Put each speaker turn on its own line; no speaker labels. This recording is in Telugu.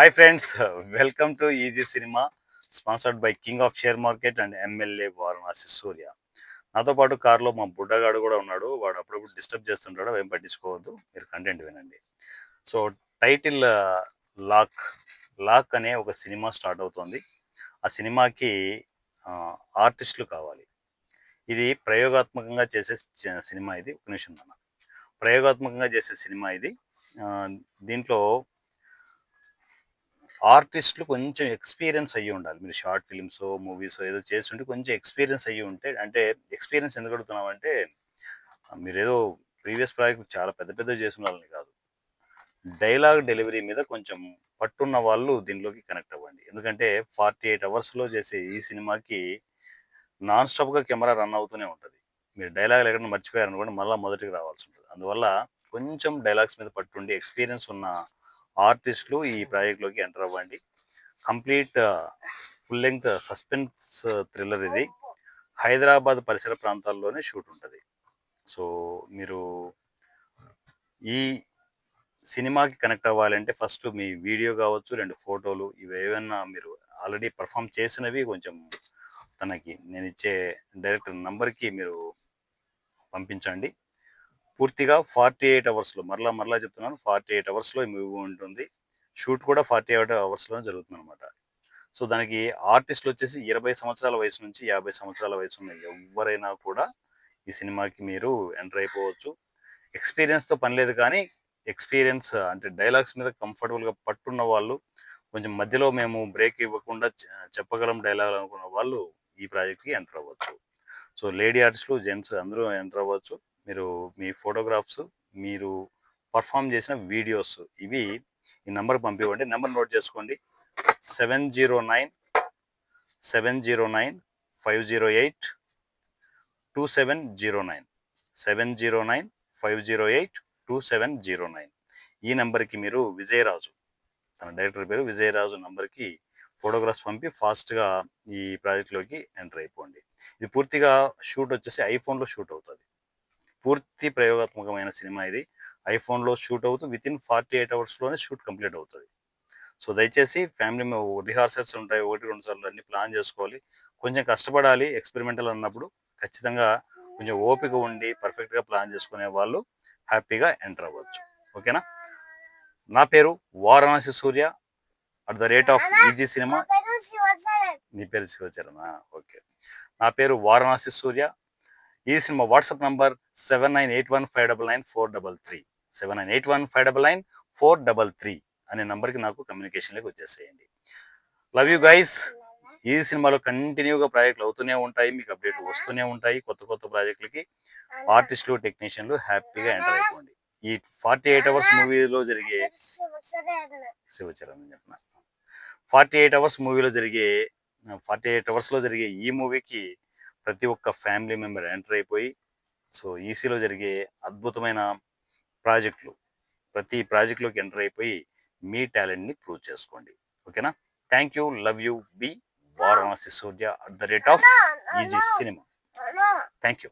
Hi friends welcome to easy cinema sponsored by king of share market and MLA Varanasi Surya నాతో పాటు కార్లో మా బుడ్డగాడు కూడా ఉన్నాడు. వాడు అప్పుడప్పుడు డిస్టర్బ్ చేస్తుంటాడు ఏం పట్టించుకోవద్దు. మీరు కంటెంట్ వినండి. సో టైటిల్ లాక్ లాక్ అనే ఒక సినిమా స్టార్ట్ అవుతుంది. ఆ సినిమాకి ఆర్టిస్టులు కావాలి. ఇది ప్రయోగాత్మకంగా చేసే సినిమా ఇది. ఒక నిమిషం నాన్న. ప్రయోగాత్మకంగా చేసే సినిమా ఇది. దీంట్లో ఆర్టిస్టులు కొంచెం ఎక్స్పీరియన్స్ అయ్యి ఉండాలి. మీరు షార్ట్ ఫిల్మ్స్ మూవీస్ ఏదో చేస్తుంటే కొంచెం ఎక్స్పీరియన్స్ అయ్యి ఉంటే అంటే ఎక్స్పీరియన్స్ ఎందుకు అడుగుతున్నామంటే ఆ, మీరు ఏదో ప్రీవియస్ ప్రాజెక్ట్ చాలా పెద్ద పెద్ద చేసిన వాళ్ళని కాదు. డైలాగ్ డెలివరీ మీద కొంచెం పట్టున్న వాళ్ళు దీనిలోకి కనెక్ట్ అవ్వండి. ఎందుకంటే ఫార్టీ ఎయిట్ అవర్స్లో చేసే ఈ సినిమాకి నాన్ స్టాప్గా కెమెరా రన్ అవుతూనే ఉంటుంది. మీరు డైలాగ్ ఎక్కడ మర్చిపోయారనుకోండి మళ్ళీ మొదటికి రావాల్సి ఉంటుంది. అందువల్ల కొంచెం డైలాగ్స్ మీద పట్టుండి ఎక్స్పీరియన్స్ ఉన్న ఆర్టిస్టులు ఈ ప్రాజెక్ట్లోకి ఎంటర్ అవ్వండి. Complete full length suspense thriller ఇది. హైదరాబాద్ పరిసర ప్రాంతాల్లోనే షూట్ ఉంటుంది. సో మీరు ఈ సినిమాకి కనెక్ట్ అవ్వాలంటే ఫస్ట్ మీ వీడియో కావచ్చు రెండు ఫోటోలు ఇవి ఏమైనా మీరు ఆల్రెడీ పర్ఫామ్ చేసినవి కొంచెం తనకి నేను ఇచ్చే డైరెక్టర్ నంబర్కి మీరు పంపించండి. పూర్తిగా ఫార్టీ ఎయిట్ అవర్స్లో మరలా మరలా చెప్తున్నాను ఫార్టీ ఎయిట్ అవర్స్లో ఈ మూవీ ఉంటుంది. షూట్ కూడా ఫార్టీ ఎయిట్ అవర్స్లో జరుగుతుంది అనమాట సో దానికి ఆర్టిస్టులు వచ్చేసి ఇరవై సంవత్సరాల వయసు నుంచి యాభై సంవత్సరాల వయసు ఉన్న ఎవరైనా కూడా ఈ సినిమాకి మీరు ఎంటర్ అయిపోవచ్చు. ఎక్స్పీరియన్స్తో పని లేదు కానీ ఎక్స్పీరియన్స్ అంటే డైలాగ్స్ మీద కంఫర్టబుల్గా పట్టున్న వాళ్ళు కొంచెం మధ్యలో మేము బ్రేక్ ఇవ్వకుండా చెప్పగలం డైలాగ్ అనుకున్న వాళ్ళు ఈ ప్రాజెక్ట్కి ఎంటర్ అవ్వచ్చు. సో లేడీ ఆర్టిస్టులు జెంట్స్ అందరూ ఎంటర్ అవ్వచ్చు. మీరు మీ ఫోటోగ్రాఫ్స్ మీరు పర్ఫామ్ చేసిన వీడియోస్ ఇవి ఈ నెంబర్ పంపివ్వండి. నెంబర్ నోట్ చేసుకోండి. Seven zero nine seven zero nine five zero eight two seven zero nine seven zero nine five zero eight two seven zero nine ఈ నెంబర్కి మీరు విజయరాజు తన డైరెక్టర్ పేరు విజయరాజు నంబర్కి ఫోటోగ్రాఫ్స్ పంపి ఫాస్ట్గా ఈ ప్రాజెక్ట్లోకి ఎంటర్ అయిపోండి. ఇది పూర్తిగా షూట్ వచ్చేసి ఐఫోన్లో షూట్ అవుతుంది. పూర్తి ప్రయోగాత్మకమైన సినిమా ఇది. ఐఫోన్లో షూట్ అవుతూ విత్ ఇన్ ఫార్టీ ఎయిట్ అవర్స్లోనే షూట్ కంప్లీట్ అవుతుంది. సో దయచేసి ఫ్యామిలీ రిహార్సల్స్ ఉంటాయి. ఒకటి రెండు సార్లు అన్ని ప్లాన్ చేసుకోవాలి. కొంచెం కష్టపడాలి ఎక్స్పెరిమెంటల్ అన్నప్పుడు. ఖచ్చితంగా కొంచెం ఓపిక ఉండి పర్ఫెక్ట్గా ప్లాన్ చేసుకునే వాళ్ళు హ్యాపీగా ఎంటర్ అవ్వచ్చు. ఓకేనా? నా పేరు Varanasi Surya. At the rate of easy cinema. నీ పేరు శివచరణ? ఓకే. నా పేరు వారణాసి సూర్య. ఈ cinema WhatsApp number seven nine eight one five double nine four double three. Seven nine eight one five double nine four double three అనే నంబర్కి నాకు కమ్యూనికేషన్లోకి వచ్చేసేయండి. లవ్ యూ గైస్ ఈ సినిమాలో కంటిన్యూగా ప్రాజెక్టులు అవుతూనే ఉంటాయి మీకు అప్డేట్లు వస్తూనే ఉంటాయి కొత్త కొత్త ప్రాజెక్టులకి ఆర్టిస్టులు టెక్నీషియన్లు హ్యాపీగా ఎంటర్ అయిపోండి. ఈ ఫార్టీ ఎయిట్ అవర్స్ మూవీలో జరిగే శివచరణ్ చెప్పిన? ఫార్టీ ఎయిట్ అవర్స్ మూవీలో జరిగే ఫార్టీ ఎయిట్ అవర్స్లో జరిగే ఈ మూవీకి ప్రతి ఒక్క ఫ్యామిలీ మెంబర్ ఎంటర్ అయిపోయి సో ఈసీలో జరిగే అద్భుతమైన ప్రాజెక్టులు ప్రతి ప్రాజెక్టులోకి ఎంటర్ అయిపోయి మీ టాలెంట్ని ప్రూవ్ చేసుకోండి. ఓకేనా? Thank you love you B Varanasi Surya at the rate of easy cinema. Thank you.